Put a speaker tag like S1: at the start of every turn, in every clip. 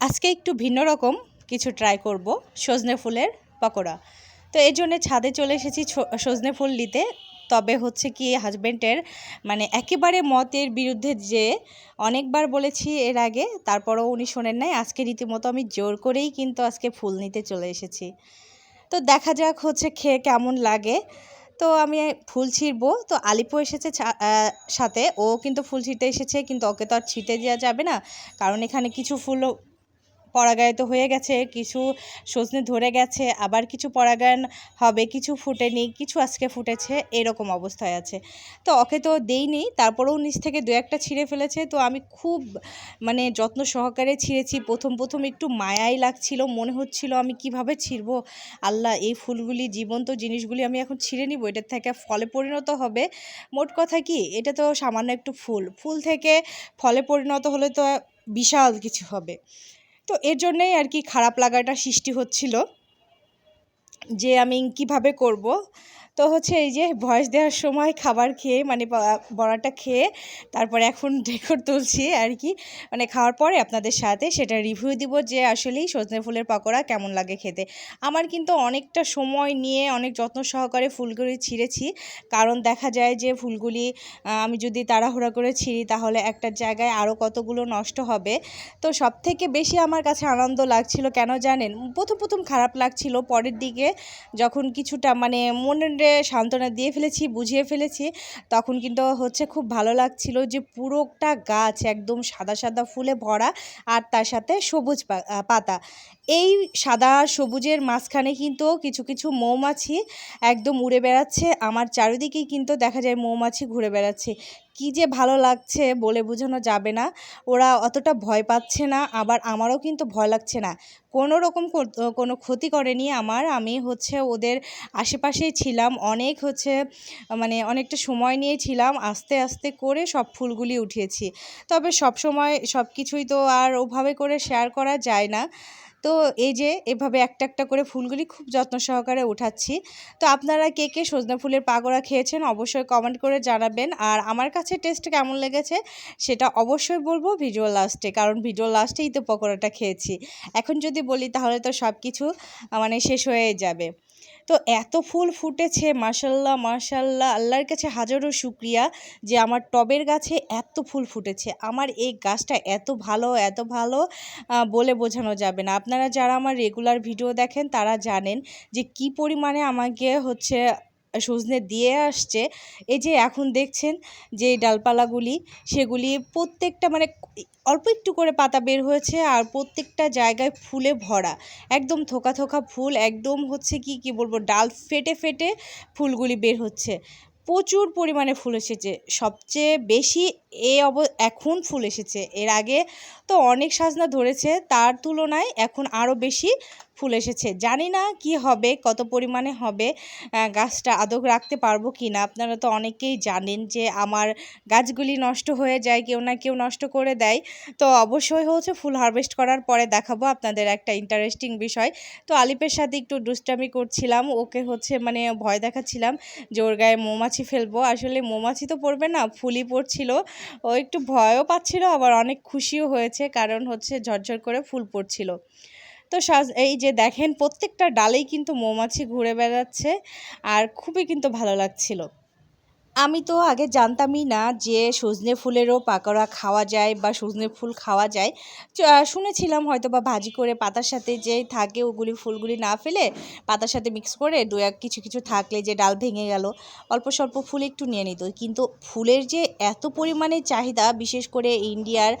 S1: আজকে একটু ভিন্ন রকম কিছু ট্রাই করব, সজনে ফুলের পকোড়া। তো এই জন্যে ছাদে চলে এসেছি সজনে ফুল নিতে। তবে হচ্ছে কি হাজব্যান্ডের মানে একেবারে মতের বিরুদ্ধে যে অনেকবার বলেছি এর আগে, তারপরও উনি শোনেন নাই। আজকে রীতিমতো আমি জোর করেই কিন্তু আজকে ফুল নিতে চলে এসেছি। তো দেখা যাক হচ্ছে খেয়ে কেমন লাগে। তো আমি ফুল ছিঁড়বো। তো আলিপু এসেছে সাথে। ও কিন্তু ফুল ছিঁড়তে এসেছে, কিন্তু ওকে তো আর ছিঁড়তে দেওয়া যাবে না। কারণ এখানে কিছু ফুল পরাগায়িত হয়ে গেছে, কিছু সজনে ধরে গেছে, আবার কিছু পরাগায়ন হবে, কিছু ফুটেনি, কিছু আজকে ফুটেছে, এরকম অবস্থায় আছে। তো ওকে তো দেইনি, তারপরেও নিচ থেকে দু একটা ছিঁড়ে ফেলেছে, তো আমি খুব মানে যত্ন সহকারে ছিঁড়েছি। প্রথম প্রথম একটু মায়াই লাগছিল, মনে হচ্ছিল আমি কীভাবে ছিঁড়বো? আল্লাহ, এই ফুলগুলি জীবন্ত জিনিসগুলি আমি এখন ছিঁড়ে নিব, এটার থেকে ফলে পরিণত হবে। মোট কথা কি, এটা তো সামান্য একটু ফুল। ফুল থেকে ফলে পরিণত হলে তো বিশাল কিছু হবে। তো এর জন্যেই আর কি খারাপ লাগাটা সৃষ্টি হচ্ছিল যে আমি কীভাবে করব। তো হচ্ছে এই যে ভয়েস দেওয়ার সময় খাবার খেয়ে মানে বড়াটা খেয়ে তারপরে এখন রেকর্ড তুলছি আর কি। মানে খাওয়ার পরে আপনাদের সাথে সেটা রিভিউ দিব যে আসলেই সজনে ফুলের পকোড়া কেমন লাগে খেতে। আমার কিন্তু অনেকটা সময় নিয়ে অনেক যত্ন সহকারে ফুলগুলি ছিঁড়েছি। কারণ দেখা যায় যে ফুলগুলি আমি যদি তাড়াহুড়া করে ছিঁড়ি তাহলে একটা জায়গায় আরও কতগুলো নষ্ট হবে। তো সব থেকে বেশি আমার কাছে আনন্দ লাগছিল কেন জানেন? প্রথম প্রথম খারাপ লাগছিল পরের দিকে যখন কিছুটা মানে মনের সান্ত্বনা দিয়ে ফেলেছি, বুঝিয়ে ফেলেছি। তখন কিন্তু হচ্ছে খুব ভালো লাগছিল যে পুরোটা গাছ একদম সাদা সাদা ফুলে ভরা আর তার সাথে সবুজ পাতা। এই সাদা সবুজের মাঝখানে কিন্তু কিছু কিছু মৌমাছি একদম উড়ে বেড়াচ্ছে। আমার চারিদিকেই কিন্তু দেখা যায় মৌমাছি ঘুরে বেড়াচ্ছে। কি যে ভালো লাগছে বলে বোঝানো যাবে না। ওরা অতটা ভয় পাচ্ছে না, আবার আমারও কিন্তু ভয় লাগছে না। কোনো রকম কোনো ক্ষতি করেনি আমার। আমি হচ্ছে ওদের আশেপাশেই ছিলাম। অনেক হচ্ছে মানে অনেকটা সময় নিয়ে ছিলাম। আস্তে আস্তে করে সব ফুলগুলি উঠিয়েছি। তবে সব সময় সব কিছুই তো আর ওভাবে করে শেয়ার করা যায় না। তো এই যে এভাবে একটা একটা করে ফুলগুলি খুব যত্ন সহকারে উঠাচ্ছি। তো আপনারা কে কে সজনা ফুলের পাকোড়া খেয়েছেন অবশ্যই কমেন্ট করে জানাবেন। আর আমার কাছে টেস্ট কেমন লেগেছে সেটা অবশ্যই বলব ভিডিও লাস্টে কারণ ভিডিও লাস্টেই তো পকোড়াটা খেয়েছি। এখন যদি বলি তাহলে তো সব কিছু মানে শেষ হয়ে যাবে। তো এত ফুল ফুটেছে, মাশাল্লাহ মাশাল্লাহ। আল্লাহর কাছে হাজারো শুক্রিয়া যে আমার টবের গাছে এত ফুল ফুটেছে। আমার এই গাছটা এত ভালো এত ভালো বলে বোঝানো যাবে না। আপনারা যারা আমার রেগুলার ভিডিও দেখেন, তারা জানেন যে কি পরিমাণে আমাকে হচ্ছে সজনে দিয়ে আসছে। এই যে এখন দেখছেন যে ডালপালাগুলি, সেগুলি প্রত্যেকটা মানে অল্প একটু করে পাতা বের হয়েছে আর প্রত্যেকটা জায়গায় ফুলে ভরা। একদম থোকা থোকা ফুল, একদম হচ্ছে কি কি বলব, ডাল ফেটে ফেটে ফুলগুলি বের হচ্ছে। প্রচুর পরিমাণে ফুল এসেছে। সবচেয়ে বেশি এ অব, এখন ফুল এসেছে। এর আগে তো অনেক সাজনা ধরেছে, তার তুলনায় এখন আরও বেশি ফুল এসেছে। জানি না কি হবে, কত পরিমাণে হবে গাছটা আদৌ রাখতে পারব কি না আপনারা তো অনেকেই জানেন যে আমার গাছগুলি নষ্ট হয়ে যায়, কেউ না কেউ নষ্ট করে দেয়। তো অবশ্যই হচ্ছে ফুল হারভেস্ট করার পরে দেখাবো আপনাদের একটা ইন্টারেস্টিং বিষয়। তো আলিপের সাথে একটু দুষ্টামি করছিলাম, ওকে হচ্ছে মানে ভয় দেখাচ্ছিলাম যে ওর গায়ে মৌমাছি ফেলব। আসলে মৌমাছি তো পড়বে না, ফুলই পড়ছিল। ও একটু ভয়ও পাচ্ছিল, আবার অনেক খুশিও হয়েছে, কারণ হচ্ছে ঝরঝর করে ফুল পড়ছিল। তো সাজ, এই যে দেখেন, প্রত্যেকটা ডালেই কিন্তু মৌমাছি ঘুরে বেড়াচ্ছে আর খুবই কিন্তু ভালো লাগছিল। আমি তো আগে জানতামই না যে সজনে ফুলেরও পাকোড়া খাওয়া যায় বা সজনে ফুল খাওয়া যায়। শুনেছিলাম হয়তো বা ভাজি করে পাতার সাথে যে থাকে ওগুলি ফুলগুলি না ফেলে পাতার সাথে মিক্স করে দু এক কিছু কিছু থাকলে যে ডাল ভেঙে গেল, অল্প স্বল্প ফুল একটু নিয়ে নিত। কিন্তু ফুলের যে এত পরিমাণে চাহিদা, বিশেষ করে ইন্ডিয়ার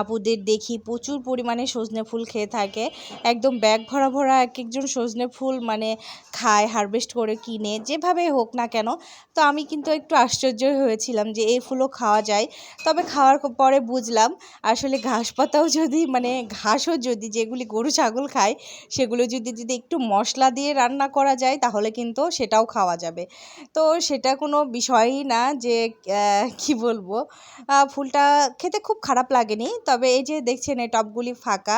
S1: আপুদের দেখি প্রচুর পরিমাণে সজনে ফুল খেয়ে থাকে। একদম ব্যাগ ভরা ভরা এক একজন সজনে ফুল মানে খায় হারভেস্ট করে, কিনে, যেভাবে হোক না কেন। তো আমি কিন্তু একটু আশ্চর্য হয়েছিলাম যে এই ফুলও খাওয়া যায়। তবে খাওয়ার পরে বুঝলাম, আসলে ঘাস পাতাও যদি মানে ঘাসও যদি, যেগুলি গরু ছাগল খায়, সেগুলো যদি যদি একটু মশলা দিয়ে রান্না করা যায়, তাহলে কিন্তু সেটাও খাওয়া যাবে। তো সেটা কোনো বিষয়ই না যে কি বলব ফুলটা খেতে খুব খারাপ লাগেনি। তবে এই যে দেখছেন, এই টবগুলি ফাঁকা,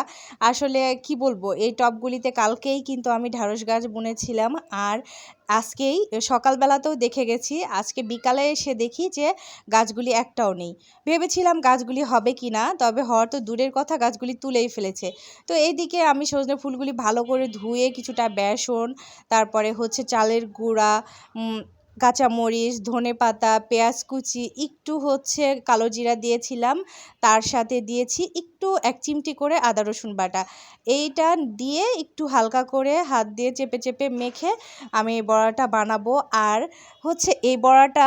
S1: আসলে কি বলব, এই টবগুলিতে কালকেই কিন্তু আমি ঢ্যাঁড়স গাছ বুনেছিলাম। আর আজকেই, সকালবেলাতেও দেখে গেছি, আজকে বিকালে এসে দেখি যে গাছগুলি একটাও নেই। ভেবেছিলাম গাছগুলি হবে কি না, তবে হওয়ার তো দূরের কথা, গাছগুলি তুলেই ফেলেছে। তো এইদিকে আমি সজনে ফুলগুলি ভালো করে ধুয়ে কিছুটা বেসন, তারপরে হচ্ছে চালের গুঁড়া কাঁচামরিচ, ধনে পাতা, পেঁয়াজ কুচি, একটু হচ্ছে কালো জিরা দিয়েছিলাম। তার সাথে দিয়েছি একটু এক চিমটি করে আদা রসুন বাটা। এইটা দিয়ে একটু হালকা করে হাত দিয়ে চেপে চেপে মেখে আমি এই বড়াটা বানাবো। আর হচ্ছে এই বড়াটা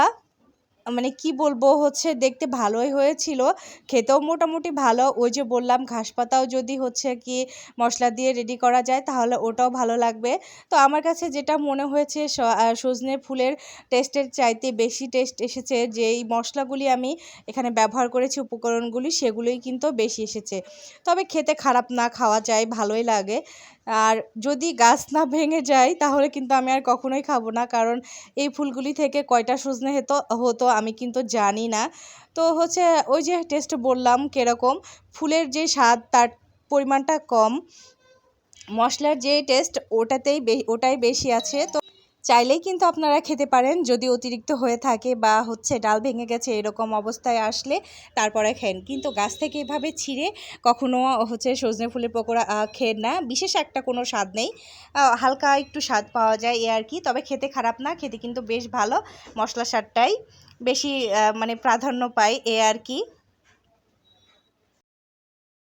S1: মানে কি বলব হচ্ছে দেখতে ভালোই হয়েছিল। খেতেও মোটামুটি ভালো। ওই যে বললাম ঘাস পাতাও যদি হচ্ছে কি মশলা দিয়ে রেডি করা যায় তাহলে ওটাও ভালো লাগবে। তো আমার কাছে যেটা মনে হয়েছে সজনে ফুলের টেস্টের চাইতে বেশি টেস্ট এসেছে যে এই মশলাগুলি আমি এখানে ব্যবহার করেছি, উপকরণগুলি সেগুলোই কিন্তু বেশি এসেছে। তবে খেতে খারাপ না, খাওয়া যায়, ভালোই লাগে। আর যদি গাছ না ভেঙে যায়, তাহলে কিন্তু আমি আর কখনোই খাব না। কারণ এই ফুলগুলি থেকে কয়টা সজনে হতো হতো আমি কিন্তু জানি না। তো হচ্ছে ওই যে টেস্ট বললাম কীরকম, ফুলের যে স্বাদ তার পরিমাণটা কম। মশলার যে টেস্ট ওটাতেই ওটাই বেশি আছে। তো চাইলেই কিন্তু আপনারা খেতে পারেন। যদি অতিরিক্ত হয়ে থাকে বা হচ্ছে ডাল ভেঙে গেছে এরকম অবস্থায় আসলে তারপরে খেন। কিন্তু গাছ থেকে এভাবে ছিঁড়ে কখনো হচ্ছে সজনে ফুলের পকোড়া খেন না। বিশেষ একটা কোনো স্বাদ নেই। হালকা একটু স্বাদ পাওয়া যায় এ আর কি। তবে খেতে খারাপ না, খেতে কিন্তু বেশ ভালো। মশলা স্বাদটাই বেশি মানে প্রাধান্য পায় এ আর কি।